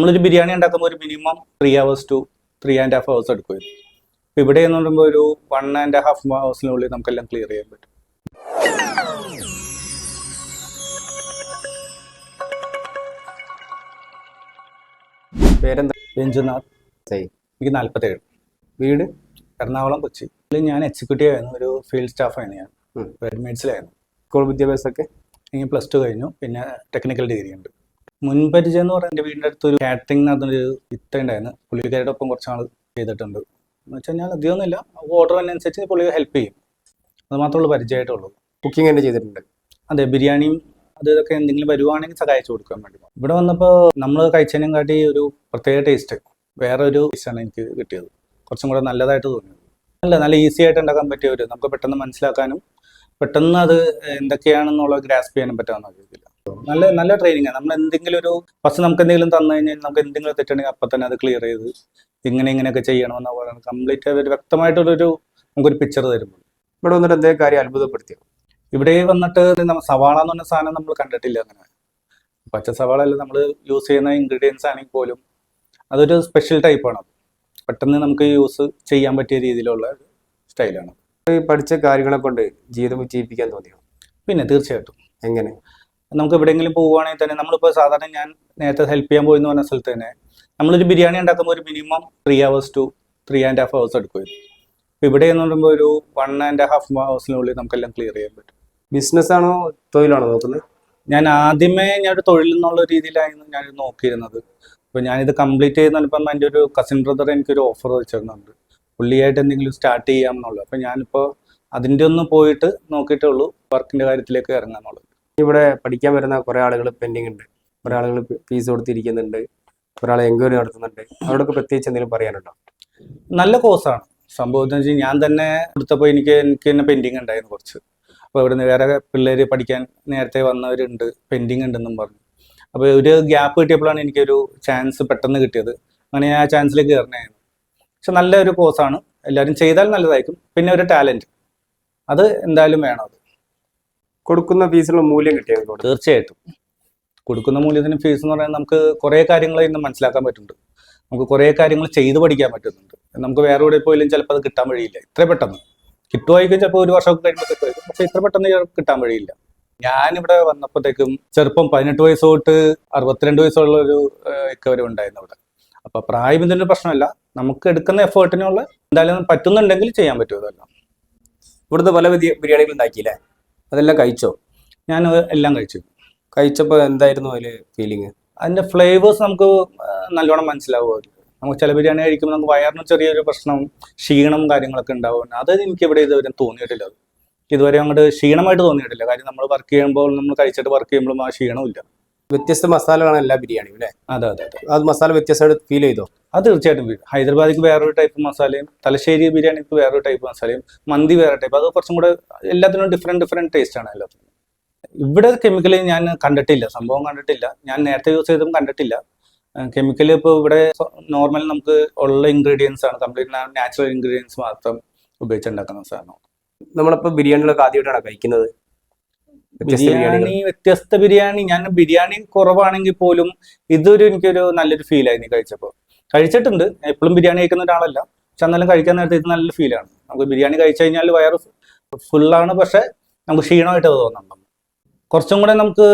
നമ്മളൊരു ബിരിയാണി ഉണ്ടാക്കുമ്പോൾ ഒരു minimum three hours two three and half hours എടുക്കുമായിരുന്നു അപ്പോൾ ഇവിടെ എന്ന് പറയുമ്പോൾ ഒരു വൺ ആൻഡ് ഹാഫ് ഹവേഴ്സിനുള്ളിൽ നമുക്കെല്ലാം ക്ലിയർ ചെയ്യാൻ പറ്റും. പേരെന്താ? രഞ്ജുനാഥ്. സൈ. എനിക്ക് നാൽപ്പത്തേഴ് വീട് എറണാകുളം കൊച്ചി. ഇതിൽ ഞാൻ എക്സിക്യൂട്ടീവ് ആയിരുന്നു. ഒരു ഫീൽഡ് സ്റ്റാഫായിരുന്നു ഞാൻ. റെഡ്മേഡ്സിലായിരുന്നു സ്കൂൾ വിദ്യാഭ്യാസമൊക്കെ എനിക്ക് പ്ലസ് ടു കഴിഞ്ഞു. പിന്നെ ടെക്നിക്കൽ ഡിഗ്രി ഉണ്ട്. മുൻപരിചയം എന്ന് പറയുന്നത് എന്റെ വീടിന്റെ അടുത്തൊരു കാറ്ററിംഗ് നടന്നൊരു ഇത്ത ഉണ്ടായിരുന്നു പുള്ളിക്കാരുടെ ഒപ്പം കുറച്ച് നാൾ ചെയ്തിട്ടുണ്ട്. എന്ന് വെച്ച് കഴിഞ്ഞാൽ അധികമൊന്നുമില്ല. ഓർഡർ അനുസരിച്ച് പുള്ളി ഹെൽപ്പ് ചെയ്യും. അത് മാത്രമേ ഉള്ളൂ പരിചയമായിട്ടുള്ളൂ. കുക്കിംഗ് തന്നെ ചെയ്തിട്ടുണ്ട്. അതെ ബിരിയാണിയും അത് ഇതൊക്കെ എന്തെങ്കിലും വരുവാണെങ്കിൽ സഹായിച്ചു കൊടുക്കാൻ വേണ്ടി ഇവിടെ വന്നപ്പോൾ നമ്മൾ കഴിച്ചതിനും കാട്ടി ഒരു പ്രത്യേക ടേസ്റ്റ് വേറെ ഒരു ഡിഷാണ് എനിക്ക് കിട്ടിയത്. കുറച്ചും കൂടെ നല്ലതായിട്ട് തോന്നിയത്. അല്ല നല്ല ഈസി ആയിട്ട് ഉണ്ടാക്കാൻ പറ്റിയ ഒരു നമുക്ക് പെട്ടെന്ന് മനസ്സിലാക്കാനും പെട്ടെന്ന് അത് എന്തൊക്കെയാണെന്നുള്ളത് ഗ്രാസ്പ് ചെയ്യാനും പറ്റാവുന്ന രീതിയിൽ നല്ല നല്ല ട്രെയിനിങ് ആണ് നമ്മൾ എന്തെങ്കിലും ഒരു ഫസ്റ്റ് നമുക്ക് എന്തെങ്കിലും തന്നു കഴിഞ്ഞാൽ നമുക്ക് എന്തെങ്കിലും തെറ്റുണ്ടെങ്കിൽ അപ്പൊ തന്നെ അത് ക്ലിയർ ചെയ്ത് ഇങ്ങനെ ഇങ്ങനെയൊക്കെ ചെയ്യണമെന്ന് പറയുന്നത്. കംപ്ലീറ്റ് ഒരു വ്യക്തമായിട്ടുള്ളൊരു നമുക്കൊരു പിക്ചർ തരുമ്പോൾ. ഇവിടെ വന്നിട്ട് എന്തേ കാര്യം അത്ഭുതപ്പെടുത്തിയോ? ഇവിടെ വന്നിട്ട് നമ്മൾ സവാള എന്ന് പറഞ്ഞ സാധനം നമ്മൾ കണ്ടിട്ടില്ല അങ്ങനെ. പച്ച സവാള അല്ല നമ്മൾ യൂസ് ചെയ്യുന്ന ഇൻഗ്രീഡിയൻസ് ആണെങ്കിൽ പോലും അതൊരു സ്പെഷ്യൽ ടൈപ്പാണ് പെട്ടെന്ന് നമുക്ക് യൂസ് ചെയ്യാൻ പറ്റിയ രീതിയിലുള്ള സ്റ്റൈലാണ് ഈ പഠിച്ച കാര്യങ്ങളെ കൊണ്ട് ജീവിതം ജീവിപ്പിക്കാൻ തോന്നിയോ? പിന്നെ തീർച്ചയായിട്ടും. എങ്ങനെ? നമുക്ക് എവിടെയെങ്കിലും പോവുകയാണെങ്കിൽ തന്നെ നമ്മളിപ്പോൾ സാധാരണ ഞാൻ നേരത്തെ ഹെൽപ്പ് ചെയ്യാൻ പോയി എന്ന് പറഞ്ഞ സ്ഥലത്ത് തന്നെ നമ്മളൊരു ബിരിയാണി ഉണ്ടാക്കുമ്പോൾ ഒരു minimum three hours two three and half hours എടുക്കുമായിരുന്നു ഇപ്പോൾ ഇവിടെ എന്ന് പറയുമ്പോൾ ഒരു വൺ ആൻഡ് ഹാഫ് ഹവേഴ്സിനുള്ളിൽ നമുക്കെല്ലാം ക്ലിയർ ചെയ്യാൻ പറ്റും. ബിസിനസ് ആണോ തൊഴിലാണോ നോക്കുന്നത്? ഞാൻ ആദ്യമേ ഞാൻ ഒരു തൊഴിൽ എന്നുള്ള രീതിയിലായിരുന്നു ഞാൻ നോക്കിയിരുന്നത്. അപ്പോൾ ഞാനിത് കംപ്ലീറ്റ് ചെയ്യുന്നപ്പം എന്റെ ഒരു കസിൻ ബ്രദർ എനിക്കൊരു ഓഫർ വെച്ചിരുന്നുണ്ട്. പുള്ളിയായിട്ട് എന്തെങ്കിലും സ്റ്റാർട്ട് ചെയ്യാം എന്നുള്ളത്. അപ്പോൾ ഞാനിപ്പോൾ അതിന്റെ ഒന്ന് പോയിട്ട് നോക്കിയിട്ടേ ഉള്ളൂ വർക്കിന്റെ കാര്യത്തിലേക്ക് ഇറങ്ങാന്നുള്ളത്. ഇവിടെ പഠിക്കാൻ വരുന്ന കുറേ ആളുകൾ പെൻഡിങ് ഉണ്ട്. കുറേ ആളുകൾ ഫീസ് കൊടുത്തിരിക്കുന്നുണ്ട്. ഒരാളെ എൻക്വയറി നടത്തുന്നുണ്ട്. അവരോടൊക്കെ പ്രത്യേകിച്ച് എന്തെങ്കിലും പറയാനുണ്ടോ? നല്ല കോഴ്സാണ് സംഭവം എന്ന് ഞാൻ തന്നെ എടുത്തപ്പോൾ എനിക്ക് എനിക്ക് തന്നെ പെൻഡിങ് ഉണ്ടായിരുന്നു കുറച്ച്. അപ്പോൾ ഇവിടുന്ന് വേറെ പിള്ളേർ പഠിക്കാൻ നേരത്തെ വന്നവരുണ്ട് പെൻഡിങ് ഉണ്ടെന്നും പറഞ്ഞു. അപ്പോൾ ഒരു ഗ്യാപ്പ് കിട്ടിയപ്പോഴാണ് എനിക്കൊരു ചാൻസ് പെട്ടെന്ന് കിട്ടിയത്. അങ്ങനെ ഞാൻ ആ ചാൻസിലേക്ക് കയറണമായിരുന്നു പക്ഷെ നല്ലൊരു കോഴ്സാണ് എല്ലാവരും ചെയ്താൽ നല്ലതായിരിക്കും. പിന്നെ ഒരു ടാലന്റ് അത് എന്തായാലും വേണം അത്. കൊടുക്കുന്ന ഫീസിനുള്ള മൂല്യം കിട്ടിയത് തീർച്ചയായിട്ടും. കൊടുക്കുന്ന മൂല്യത്തിന് ഫീസ് എന്ന് പറയുന്നത് നമുക്ക് കുറേ കാര്യങ്ങൾ ഇന്ന് മനസ്സിലാക്കാൻ പറ്റുന്നുണ്ട്. നമുക്ക് കുറേ കാര്യങ്ങൾ ചെയ്തു പഠിക്കാൻ പറ്റുന്നുണ്ട്. നമുക്ക് വേറെ എവിടെ പോയാലും ചിലപ്പോൾ അത് കിട്ടാൻ വഴിയില്ല. ഇത്ര പെട്ടെന്ന്. കിട്ടുമായിരിക്കും ചിലപ്പോൾ ഒരു വർഷമൊക്കെ കഴിയുമ്പോൾ കിട്ടുമായിരിക്കും പക്ഷെ ഇത്ര പെട്ടെന്ന് കിട്ടാൻ വഴിയില്ല. ഞാനിവിടെ വന്നപ്പോഴത്തേക്കും ചെറുപ്പം പതിനെട്ട് വയസ്സ് തൊട്ട് അറുപത്തിരണ്ട് വയസ്സുള്ള ഒരു റിക്കവറി ഉണ്ടായിരുന്നു ഇവിടെ അപ്പൊ പ്രായം ഇതിന്റെ പ്രശ്നമല്ല. നമുക്ക് എടുക്കുന്ന എഫേർട്ടിനുള്ള എന്തായാലും പറ്റുന്നുണ്ടെങ്കിൽ ചെയ്യാൻ പറ്റുമല്ലോ ഇവിടുത്തെ പല ബിരിയാണികൾ ഉണ്ടാക്കിയില്ലേ? അതെല്ലാം കഴിച്ചോ? ഞാൻ എല്ലാം കഴിച്ചു. കഴിച്ചപ്പോൾ എന്തായിരുന്നു അതിൽ ഫീലിംഗ് അതിന്റെ ഫ്ലേവേഴ്സ് നമുക്ക് നല്ലോണം മനസ്സിലാവും നമുക്ക് ചില ബിരിയാണി കഴിക്കുമ്പോൾ നമുക്ക് വയറിന് ചെറിയൊരു പ്രശ്നം ക്ഷീണം കാര്യങ്ങളൊക്കെ ഉണ്ടാവും. അത് എനിക്ക് ഇവിടെ ഇതുവരെ തോന്നിയിട്ടില്ല. അത് ഇതുവരെ അങ്ങോട്ട് ക്ഷീണമായിട്ട് തോന്നിയിട്ടില്ല. കാര്യം നമ്മൾ വർക്ക് ചെയ്യുമ്പോൾ നമ്മൾ കഴിച്ചിട്ട് വർക്ക് ചെയ്യുമ്പോഴും ആ ക്ഷീണമില്ല വ്യത്യസ്ത മസാലകളാണ് എല്ലാ ബിരിയാണിയും അല്ലേ? അതെ അതെ അതെ. അത് മസാല വ്യത്യസ്തമായിട്ട് ഫീൽ ചെയ്തോ? അത് തീർച്ചയായിട്ടും വരും ഹൈദരാബാദിക്ക് വേറൊരു ടൈപ്പ് മസാലയും തലശ്ശേരി ബിരിയാണിക്ക് വേറൊരു ടൈപ്പ് മസാലയും മന്തി വേറെ ടൈപ്പ് അത് കുറച്ചും കൂടെ എല്ലാത്തിനും ഡിഫറെന്റ് ഡിഫറെന്റ് ടേസ്റ്റ് ആണ് എല്ലാത്തിനും. ഇവിടെ കെമിക്കൽ ഞാൻ കണ്ടിട്ടില്ല. സംഭവം കണ്ടിട്ടില്ല. ഞാൻ നേരത്തെ യൂസ് ചെയ്തും കണ്ടിട്ടില്ല. കെമിക്കൽ ഇപ്പോൾ ഇവിടെ നോർമൽ നമുക്ക് ഉള്ള ഇൻഗ്രീഡിയൻസ് ആണ്. കംപ്ലീറ്റ് നാച്ചുറൽ ഇൻഗ്രീഡിയൻസ് മാത്രം ഉപയോഗിച്ചുണ്ടാക്കുന്ന സാധനം. നമ്മളിപ്പോൾ ബിരിയാണികളൊക്കെ ആദ്യമായിട്ടാണ് കഴിക്കുന്നത്? ബിരിയാണി വ്യത്യസ്ത ബിരിയാണി. ഞാൻ ബിരിയാണി കുറവാണെങ്കിൽ പോലും ഇതൊരു എനിക്കൊരു നല്ലൊരു ഫീൽ ആയിരുന്നു കഴിച്ചപ്പോൾ കഴിച്ചിട്ടുണ്ട്. എപ്പോഴും ബിരിയാണി കഴിക്കുന്ന ഒരാളല്ല. പക്ഷെ എന്നാലും കഴിക്കാൻ നേരത്തെ ഇത് നല്ല ഫീലാണ് നമുക്ക് ബിരിയാണി കഴിച്ചു കഴിഞ്ഞാൽ വയറ് ഫുള്ളാണ് പക്ഷെ നമുക്ക് ക്ഷീണമായിട്ട് അത് തോന്നുന്നുണ്ട് കുറച്ചും കൂടെ നമുക്ക്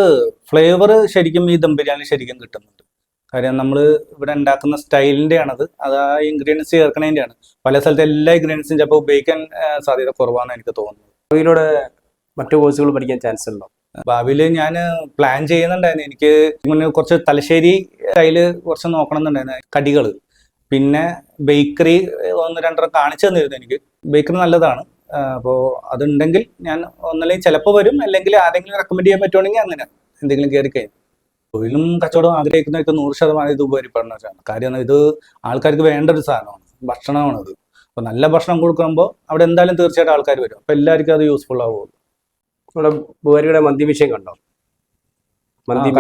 ഫ്ലേവർ ശരിക്കും ഈ ദം ബിരിയാണി ശരിക്കും കിട്ടുന്നുണ്ട്. കാര്യം നമ്മൾ ഇവിടെ ഉണ്ടാക്കുന്ന സ്റ്റൈലിന്റെ ആണത് അത് ആ ഇൻഗ്രീഡിയൻസ് ചേർക്കണതിന്റെയാണ് പല സ്ഥലത്ത് എല്ലാ ഇൻഗ്രീഡിയൻസും ചിലപ്പോൾ ഉപയോഗിക്കാൻ സാധ്യത കുറവാണെന്ന് എനിക്ക് തോന്നുന്നത്. ഭാവിയിലൂടെ മറ്റു കോഴ്സുകൾ പഠിക്കാൻ ചാൻസ് ഉണ്ടോ? ഭാവിയിൽ ഞാൻ പ്ലാൻ ചെയ്യുന്നുണ്ടായിരുന്നു. എനിക്ക് മുന്നേ കുറച്ച് തലശ്ശേരി സ്റ്റൈൽ കുറച്ച് നോക്കണം എന്നുണ്ടായിരുന്നു കടികൾ പിന്നെ ബേക്കറി ഒന്ന് രണ്ടര കാണിച്ചു തന്നിരുന്നു എനിക്ക്. ബേക്കറി നല്ലതാണ്. അപ്പോൾ അതുണ്ടെങ്കിൽ ഞാൻ ഒന്നല്ലെങ്കിൽ ചിലപ്പോൾ വരും. അല്ലെങ്കിൽ ആരെങ്കിലും റെക്കമെൻഡ് ചെയ്യാൻ പറ്റുവാണെങ്കിൽ അങ്ങനെ എന്തെങ്കിലും കയറി കഴിഞ്ഞു തൊഴിലും കച്ചവടവും ആഗ്രഹിക്കുന്നവർക്ക് നൂറ് ശതമാനം ഇത് ഉപകരിപ്പെടുന്ന വെച്ചാണ് കാര്യം ഇത് ആൾക്കാർക്ക് വേണ്ട ഒരു സാധനമാണ്. ഭക്ഷണമാണ് ഇത് അപ്പോൾ നല്ല ഭക്ഷണം കൊടുക്കുമ്പോൾ അവിടെ എന്തായാലും തീർച്ചയായിട്ടും ആൾക്കാർ വരും. അപ്പോൾ എല്ലാവർക്കും അത് യൂസ്ഫുൾ ആവുള്ളൂ. നമ്മുടെ ബുഹാരിയുടെ മന്തി വിഷയം കണ്ടോ? മന്തി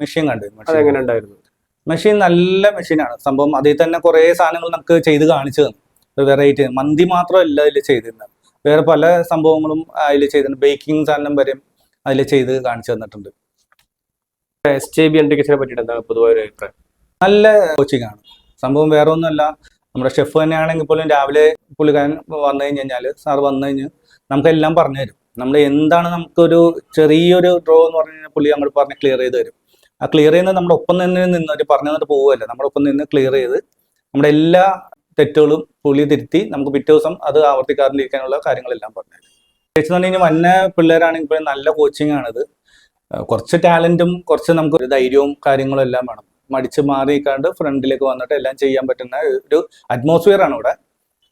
മെഷീൻ കണ്ടു. അതെങ്ങനെ ഉണ്ടായിരുന്നു? മെഷീൻ നല്ല മെഷീനാണ് സംഭവം അതിൽ തന്നെ കുറേ സാധനങ്ങൾ നമുക്ക് ചെയ്ത് കാണിച്ചു തന്നു. ഒരു വെറൈറ്റി മന്തി മാത്രമല്ല അതിൽ ചെയ്തിരുന്നത് വേറെ പല സംഭവങ്ങളും അതിൽ ചെയ്തിട്ടുണ്ട് ബേക്കിംഗ് സാധനം വരെ അതിൽ ചെയ്ത് കാണിച്ചു തന്നിട്ടുണ്ട്. എസ് ജെ ബി എൻട്രിക്കേഷനെ പറ്റിയിട്ട് എന്താ പൊതുവായ ഒരു അഭിപ്രായം? നല്ല കോച്ചിങ് ആണ്. സംഭവം വേറെ ഒന്നുമല്ല നമ്മുടെ ഷെഫ് തന്നെയാണെങ്കിൽ പോലും രാവിലെ പുള്ളിക്കാരൻ വന്നു കഴിഞ്ഞ് കഴിഞ്ഞാൽ സാർ വന്നു കഴിഞ്ഞ് നമുക്കെല്ലാം പറഞ്ഞു തരും. നമ്മൾ എന്താണ് നമുക്കൊരു ചെറിയൊരു ഡ്രോ എന്ന് പറഞ്ഞു കഴിഞ്ഞാൽ പുള്ളി നമ്മൾ പറഞ്ഞ് ക്ലിയർ ചെയ്ത് തരും. ആ ക്ലിയർ ചെയ്യുന്നത് നമ്മുടെ ഒപ്പം നിന്ന് ഒരു പറഞ്ഞു തന്നിട്ട് പോവുമല്ല നമ്മുടെ ഒപ്പം നിന്ന് ക്ലിയർ ചെയ്ത് നമ്മുടെ എല്ലാ തെറ്റുകളും പുള്ളി തിരുത്തി നമുക്ക് പിറ്റേ ദിവസം അത് ആവർത്തിക്കാറിലിരിക്കാനുള്ള കാര്യങ്ങളെല്ലാം പറഞ്ഞു തരും. എന്ന് പറഞ്ഞു കഴിഞ്ഞാൽ വന്ന പിള്ളേരാണെങ്കിൽ നല്ല കോച്ചിങ് ആണിത്. കുറച്ച് ടാലന്റും കുറച്ച് നമുക്ക് ഒരു ധൈര്യവും കാര്യങ്ങളും എല്ലാം വേണം. മടിച്ച് മാറിയിക്കാണ്ട് ഫ്രണ്ടിലേക്ക് വന്നിട്ട് എല്ലാം ചെയ്യാൻ പറ്റുന്ന ഒരു അറ്റ്മോസ്ഫിയർ ആണ് ഇവിടെ.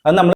അത് നമ്മൾ